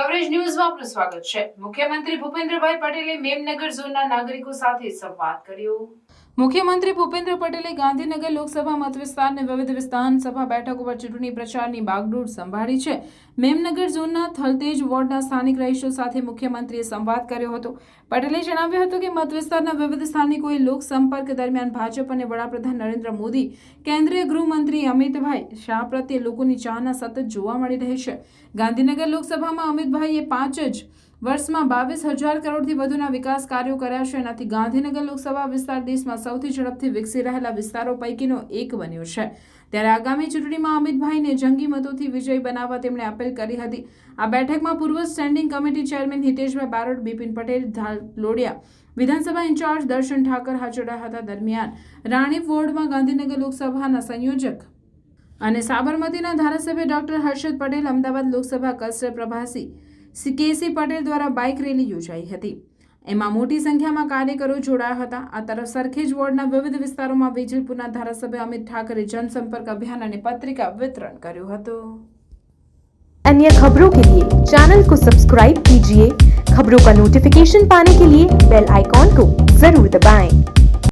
Coverage ન્યૂઝમાં આપનું સ્વાગત છે. મુખ્યમંત્રી ભૂપેન્દ્રભાઈ પટેલે મેમનગર ઝોનના નાગરિકો સાથે સંવાદ કર્યો. મુખ્યમંત્રી ભૂપેન્દ્ર પટેલે ગાંધીનગર લોકસભા મતવિસ્તારની વિવિધ વિધાનસભા બેઠકો પર ચૂંટણી પ્રચારની બાગડોર સંભાળી છે. મેમનગર ઝોનના થલતેજ વોર્ડના સ્થાનિક રહીશો સાથે મુખ્યમંત્રીએ સંવાદ કર્યો હતો. પટેલે જણાવ્યું હતું કે મતવિસ્તારના વિવિધ સ્થાનિકોએ લોક સંપર્ક દરમિયાન ભાજપ અને વડાપ્રધાન નરેન્દ્ર મોદી, કેન્દ્રીય ગૃહમંત્રી અમિતભાઈ શાહ પ્રત્યે લોકોની ચાહના સતત જોવા મળી રહી છે. ગાંધીનગર લોકસભામાં અમિતભાઈએ પાંચ જ વર્ષમાં બાવીસ હજાર કરોડથી વધુના વિકાસ કાર્યો કર્યા છે. એનાથી ગાંધીનગર લોકસભા વિસ્તાર દેશમાં સૌથી ઝડપથી વિકસી રહેલા વિસ્તારો પૈકીનો એક બન્યો છે. ત્યારે આગામી ચૂંટણીમાં અમિતભાઈને જંગી મતોથી વિજય બનાવવા તેમણે અપીલ કરી હતી. આ બેઠકમાં પૂર્વ standing committee chairman Hiteshbhai Barot, Bipin Patel Lodiya, Vidhan Sabha incharge Darshan Thakar હાજર હતા દરમિયાન. રાણીપ વોર્ડમાં ગાંધીનગર લોકસભાના સંયોજક અને સાબરમતીના ધારાસભ્ય ડોક્ટર હર્ષદ પટેલ અમદાવાદ લોકસભા કસ્ટર પ્રભાસી સી કેસી પટેલ દ્વારા બાઇક રેલી યોજાઈ હતી એમાં મોટી સંખ્યામાં કાર્યકરો જોડાયા હતા આ તરફ સરખેજ વોર્ડના વિવિધ વિસ્તારોમાં વેજલપુરના ધારાસભ્ય અમિત ઠાકરે જનસંપર્ક અભિયાન અને પત્રિકા વિતરણ કર્યું હતું अन्य खबरों के लिए चैनल को सब्सक्राइब कीजिए खबरों का नोटिफिकेशन पाने के लिए बेल आइकॉन को जरूर दबाएं।